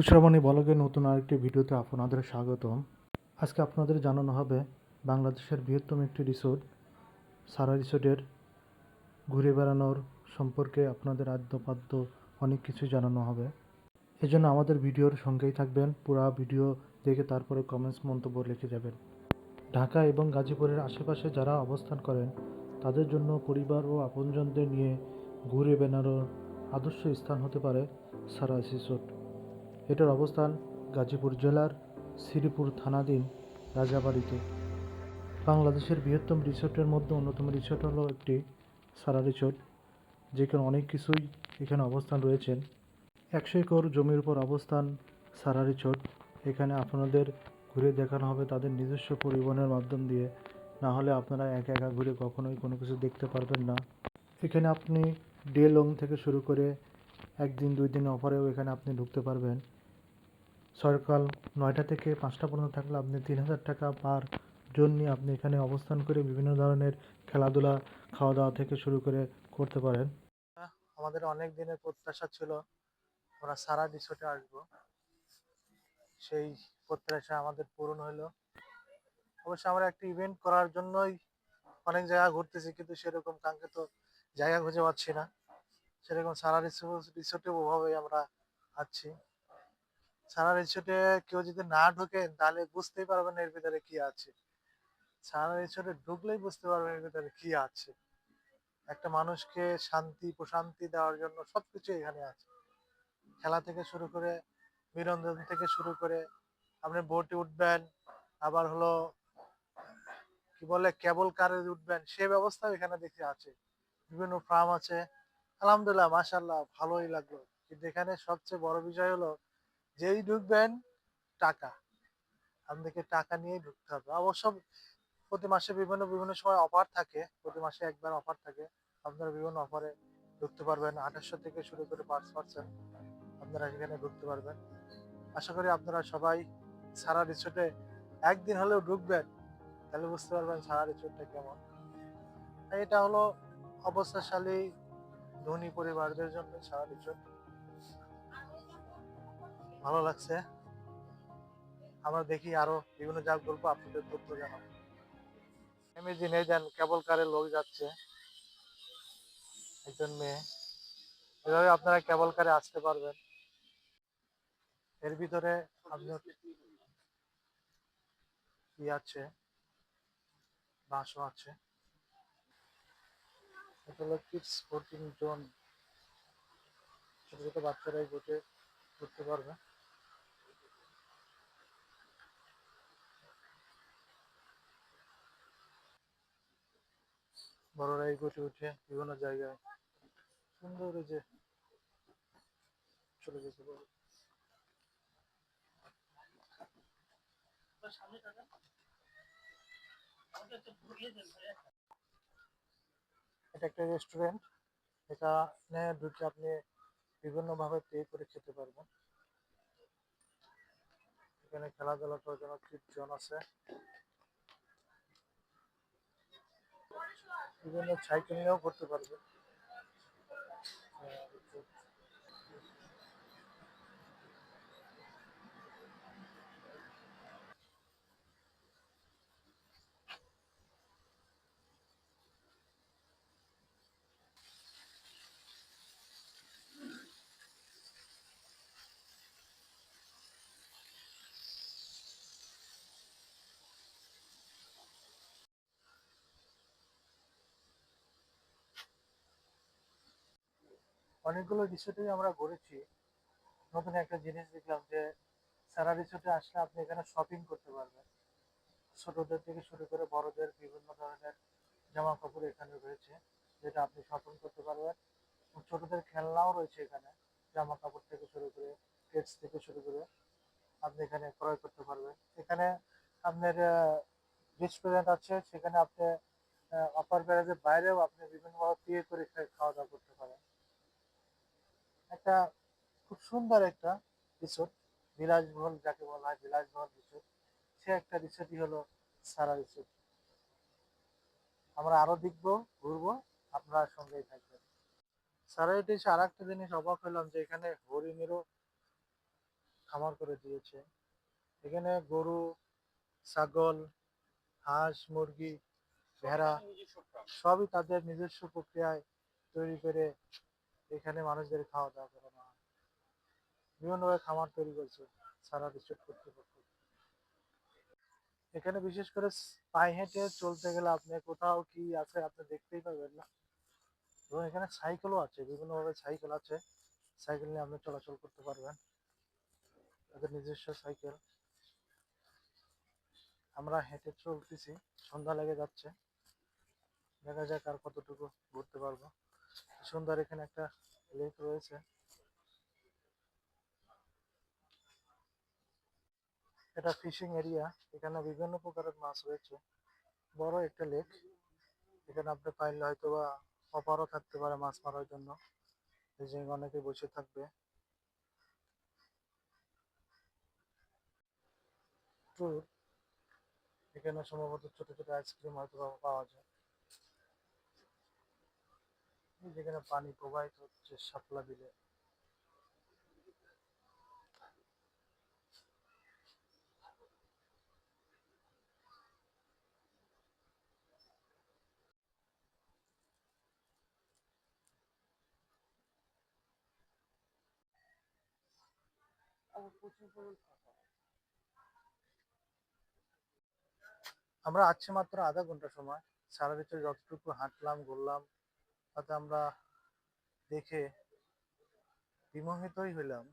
উৎসরামণি বলকের নতুন আরেকটি ভিডিওতে আপনাদের স্বাগতম। আজকে আপনাদের জানানো হবে বাংলাদেশের বৃহত্তম একটি রিসোর্ট। সারা রিসোর্টের ঘুরে বেড়ানোর সম্পর্কে আপনাদের আদ্যপাদ্য অনেক কিছু জানানো হবে। এজন্য আমাদের ভিডিওর সঙ্গেই থাকবেন, পুরো ভিডিও দেখে তারপরে কমেন্টস মন্তব্য লিখে যাবেন। ঢাকা এবং গাজীপুরের আশেপাশে যারা অবস্থান করেন, তাদের জন্য পরিবার ও আপনজনদের নিয়ে ঘুরে বেড়ানোর আদর্শ স্থান হতে পারে সারা রিসোর্ট। এটার অবস্থান গাজীপুর জেলার শ্রীপুর থানাধীন রাজাবাড়িতে। বাংলাদেশের বৃহত্তম রিসোর্টের মধ্যে অন্যতম রিসোর্ট হলো একটি সারা রিসোর্ট, যেখানে অনেক কিছুই এখানে অবস্থান রয়েছেন। একশো একর জমির উপর অবস্থান সারা রিসোর্ট। এখানে আপনাদের ঘুরে দেখানো হবে তাদের নিজস্ব পরিবহনের মাধ্যম দিয়ে। না হলে আপনারা একা একা ঘুরে কখনোই কোনো কিছু দেখতে পারবেন না। এখানে আপনি ডে লং থেকে শুরু করে একদিন দুই দিন অফারেও এখানে আপনি ঢুকতে পারবেন। সকাল নয়টা থেকে পাঁচটা পর্যন্ত থাকলে আপনি তিন হাজার টাকা পার জন নিয়ে আপনি এখানে অবস্থান করে বিভিন্ন ধরনের খেলাধুলা খাওয়া দাওয়া থেকে শুরু করে করতে পারেন। আমাদের অনেক দিনের প্রত্যাশা ছিল, আমরা সারা রিসোর্টে আসব। সেই প্রত্যাশা আমাদের পূরণ হলো। অবশ্য আমরা একটা ইভেন্ট করার জন্যই অনেক জায়গা ঘুরতেছি, কিন্তু সেরকম কাঙ্ক্ষিত জায়গা খুঁজে পাচ্ছি না। সেরকম সারা রিসোর্টে ওভাবে আমরা আছি। সারা রিসোর্টে কেউ যদি না ঢোকেন, তাহলে বুঝতেই পারবেন এর ভিতরে কি আছে। সারা রিসোর্টে ঢুকলেই বুঝতে পারবেন এর ভিতরে কি আছে। একটা মানুষকে শান্তি, প্রশান্তি দেওয়ার জন্য সবকিছু এখানে আছে। খেলা থেকে শুরু করে, বিনোদন থেকে শুরু করে, আপনি বোটে উঠবেন, আবার হলো, কি বলে, কেবল কারে উঠবেন, সে ব্যবস্থাও এখানে দেখে আছে। বিভিন্ন ফার্ম আছে। আলহামদুলিল্লাহ মাশাল্লাহ ভালোই লাগল। কিন্তু এখানে সবচেয়ে বড় বিষয় হলো যেই ঢুকবেন, টাকা। আপনাদেরকে টাকা নিয়েই ঢুকতে হবে। অবশ্য প্রতি মাসে বিভিন্ন বিভিন্ন সময় অফার থাকে। প্রতি মাসে একবার অফার থাকে। আপনারা বিভিন্ন অফারে ঢুকতে পারবেন। আঠাশশো থেকে শুরু করে পাঁচ পার্সেন্ট আপনারা সেখানে ঢুকতে পারবেন। আশা করি আপনারা সবাই সারা রিসোর্টে একদিন হলেও ঢুকবেন, তাহলে বুঝতে পারবেন সারা রিসোর্টটা কেমন। এটা হলো অবস্থাশালী ধনী পরিবারদের জন্য সারা রিসোর্ট। ভালো লাগছে। আমরা দেখি আরও বিভিন্ন জায়গা বলব আপনাদের তথ্য জানাব। আমি জেনে যান কেবল কারে লোক যাচ্ছে। একজন মেয়ে। এভাবে আপনারা কেবল কারে আসতে পারবেন। এর ভিতরে আপনার কি আছে? বাসও আছে। কিডস জোন ছোট ছোট বাচ্চারাই বসে করতে পারবে। বড়রাই বসে উঠে বিভিন্ন জায়গায়। সুন্দর যে চলে যেতে পারবে এটা একটা রেস্টুরেন্ট এখানে ঢুকে আপনি বিভিন্ন ভাবে পে করে খেতে পারবেন। এখানে খেলাধুলা করার জন্য জন আছে। বিভিন্ন সাইকেল নিয়েও করতে পারবে। অনেকগুলো রিসোর্টেই আমরা ঘুরেছি। নতুন একটা জিনিস দেখলাম যে, সারা রিসোর্টে আসলে আপনি এখানে শপিং করতে পারবেন। ছোটদের থেকে শুরু করে বড়দের বিভিন্ন ধরনের জামা কাপড় এখানে রয়েছে, যেটা আপনি শপিং করতে পারবেন। ছোটদের খেলনাও রয়েছে এখানে জামা কাপড় থেকে শুরু করে কেটস থেকে শুরু করে আপনি এখানে ক্রয় করতে পারবেন। এখানে আপনার রেস্টুরেন্ট আছে, সেখানে আপনি আপার প্যারেজের বাইরেও আপনি বিভিন্নভাবে পে করে খাওয়া দাওয়া করতে পারেন। একটা খুব সুন্দর একটা রিসোর্ট বিলাসবহল যাকে বলা হয় বিলাসবহল রিসোর্ট সে একটা রিসোর্টই হলো সারা রিসোর্ট আমরা আরও দেখব, ঘুরবো, আপনারা সঙ্গেই থাকবেন সারা এসে আর একটা জিনিস অবাক হলাম যে এখানে হরিণেরও খামার করে দিয়েছে। এখানে গরু, ছাগল, হাঁস, মুরগি, ভেড়া, সবই তাদের নিজস্ব প্রক্রিয়ায় তৈরি করে এখানে মানুষদের খাওয়া দাওয়া করানো হয় বিভিন্নভাবে খামার তৈরি করছে সারা রিসোর্ট কর্তৃপক্ষ এখানে বিশেষ করে পায়ে হেঁটে চলতে গেলে আপনি কোথাও কি আছে আপনি দেখতেই পাবেন না। এবং এখানে সাইকেলও আছে, বিভিন্নভাবে সাইকেল আছে। সাইকেল নিয়ে আপনি চলাচল করতে পারবেন। তাদের নিজস্ব সাইকেল আমরা হেঁটে চলতেছি, সন্ধ্যা লেগে যাচ্ছে। দেখা যাক আর কতটুকু ঘুরতে পারব। সুন্দর এখানে একটা লেক রয়েছে। এটা ফিশিং এরিয়া এখানে বিভিন্ন প্রকারের মাছ রয়েছে। বড় একটা লেক এখানে আপনি পাইলে হয়তো বা অপারও থাকতে পারে মাছ মারার জন্য। এই যে অনেকে বসে থাকবে। ট্যুর এখানে সম্ভবত ছোট ছোট আইসক্রিম হয়তো পাওয়া যায়। যেখানে পানি প্রবাহিত হচ্ছে শাপলা বিলে। আমরা আছি মাত্র আধা ঘণ্টা সময়। সারা ভিতরে যতটুকু হাঁটলাম ঘুরলাম তাতে আমরা দেখে বিমোহিতই হইলাম।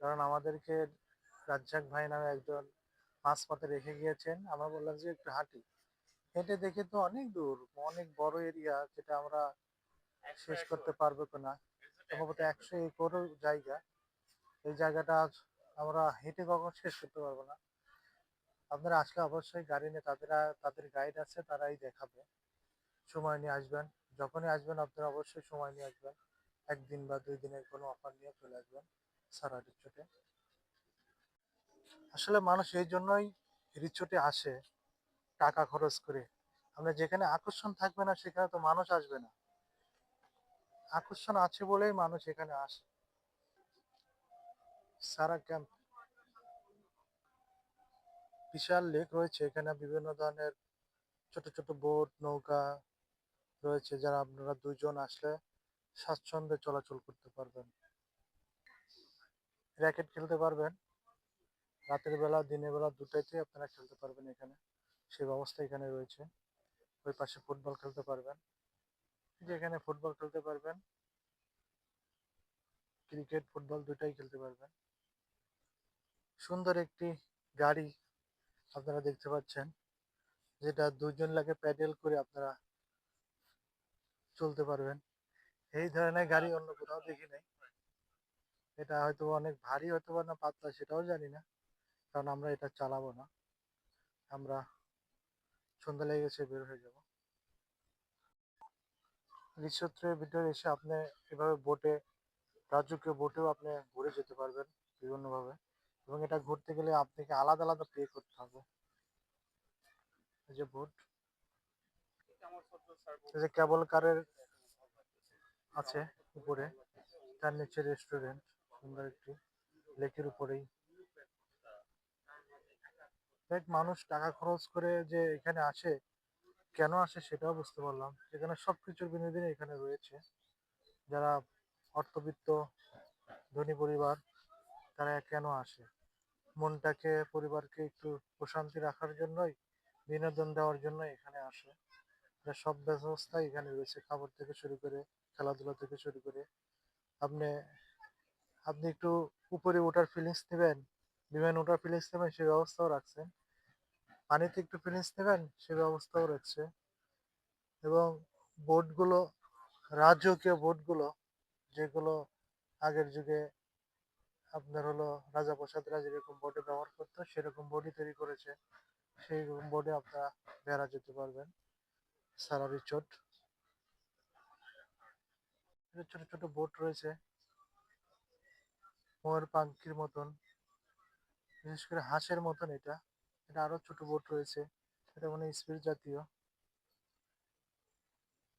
কারণ আমাদেরকে রাজ্জাক ভাই নামে একজন মাঝপথে রেখে গিয়েছেন। আমরা বললাম যে একটু হাঁটি। হেঁটে দেখে তো অনেক দূর অনেক বড় এরিয়া যেটা আমরা শেষ করতে পারব কিনা। সম্ভবত একশো একর জায়গা। এই জায়গাটা আজ আমরা হেঁটে কখন শেষ করতে পারব না। আপনারা আসলে অবশ্যই গাড়ি নিয়ে তাদের তাদের গাইড আছে তারাই দেখাবে। সময় নিয়ে আসবেন। যখনই আসবেন, আপনারা অবশ্যই সময় নিয়ে আসবেন। একদিন বা দুই দিনের কোনো অফার নিয়ে চলে আসবেন সারা রিচোটে আসলে মানুষ এই জন্যই রিচোটে আসে টাকা খরচ করে। আমরা যেখানে আকর্ষণ থাকবে না, সেখানে তো মানুষ আসবে না। আকর্ষণ আছে বলেই মানুষ এখানে আসে। সারা ক্যাম্প বিশাল লেক রয়েছে। এখানে বিভিন্ন ধরনের ছোট ছোট বোট, নৌকা রয়েছে যারা আপনারা দুজন আসলে স্বাচ্ছন্দ্যে চলাচল করতে পারবেন। র্যাকেট খেলতে পারবেন। রাতের বেলা, দিনের বেলা দুটাইতে আপনারা খেলতে পারবেন এখানে। সেই ব্যবস্থা এখানে রয়েছে। ওই পাশে ফুটবল খেলতে পারবেন। যে এখানে ফুটবল খেলতে পারবেন। ক্রিকেট, ফুটবল দুটাই খেলতে পারবেন। সুন্দর একটি গাড়ি আপনারা দেখতে পাচ্ছেন। যেটা দুজন লাগে প্যাডেল করে আপনারা চলতে পারবেন। এই ধরনের গাড়ি অন্য কোথাও দেখি নাই। এটা হয়তো অনেক ভারী হতে পারে না, পাতলা সেটাও জানি না। কারণ আমরা এটা চালাবো না। আমরা সন্ধ্যা লেগে গেছে, বের হয়ে যাব। রিসোর্টের ভিতরে এসে আপনি এভাবে বোটে রাজকীয় বোটেও আপনি ঘুরে যেতে পারবেন বিভিন্নভাবে। এবং এটা ঘুরতে গেলে আপনাকে আলাদা আলাদা পে করতে হবে। যে বোট যে কেবল কারের আছে উপরে, তার নিচে রেস্টুরেন্ট সুন্দর একটি লেকের উপরেই। মানুষ টাকা খরচ করে যে এখানে আসে, কেন আসে সেটাও বুঝতে পারলাম। এখানে সবকিছুর বিনোদন এখানে রয়েছে। যারা অর্থবিত্ত, ধনী পরিবার, তারা কেন আসে? মনটাকে, পরিবারকে একটু প্রশান্তি রাখার জন্যই, বিনোদন দেওয়ার জন্য এখানে আসে। এটা সব ব্যবস্থাই এখানে রয়েছে। খাবার থেকে শুরু করে, খেলাধুলা থেকে শুরু করে। আপনি আপনি একটু উপরে ওঠার ফিলিংস নেবেন, বিমান ওঠার ফিলিংস নেবেন সেই ব্যবস্থাও রাখছেন। পানিতে একটু ফিলিংস নেবেন, সে ব্যবস্থাও রয়েছে। এবং বোটগুলো, রাজকীয় বোটগুলো, যেগুলো আগের যুগে আপনার হলো রাজা প্রসাদরা যেরকম বোর্ডে ব্যবহার করতো, সেরকম বোর্ডই তৈরি করেছে। সেই বোর্ডে আপনারা বেড়া যেতে পারবেন। সারা রিচোট ছোট ছোট বোট রয়েছে। ময়ূর পাখির মতন। বিশেষ করে হাঁসের মতন এটা। এটা আরও ছোট বোট রয়েছে। এটা মানে স্পিড জাতীয়।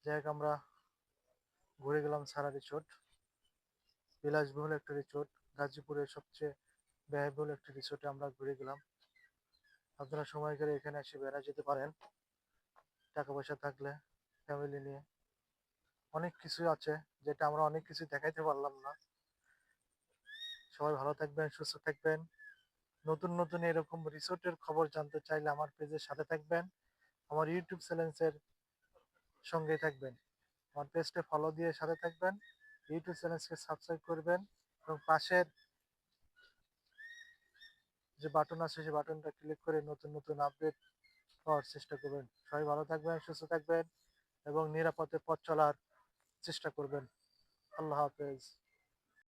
যাই হোক, আমরা ঘুরে গেলাম সারা রিচোট বিলাসবহুল একটা রিচোট গাজীপুরের সবচেয়ে ব্যয়বহুল একটা রিসোর্টে আমরা ঘুরে গেলাম। আপনারা সময় করে এখানে এসে বেড়া যেতে পারেন। টাকা পয়সা থাকলে ফ্যামিলি নিয়ে। অনেক কিছু আছে যেটা আমরা অনেক কিছু দেখাইতে পারলাম না। সবাই ভালো থাকবেন, সুস্থ থাকবেন। নতুন নতুন এরকম রিসোর্টের খবর জানতে চাইলে আমার পেজের সাথে থাকবেন। আমার ইউটিউব চ্যানেলের সঙ্গে থাকবেন। আমার পেজটা ফলো দিয়ে সাথে থাকবেন। ইউটিউব চ্যানেলকে সাবস্ক্রাইব করবেন এবং পাশের যে বাটন আছে, সেই বাটনটা ক্লিক করে নতুন নতুন আপডেট পাওয়ার চেষ্টা করবেন। সবাই ভালো থাকবেন, সুস্থ থাকবেন এবং নিরাপদে পথ চলার চেষ্টা করবেন। আল্লাহ হাফেজ।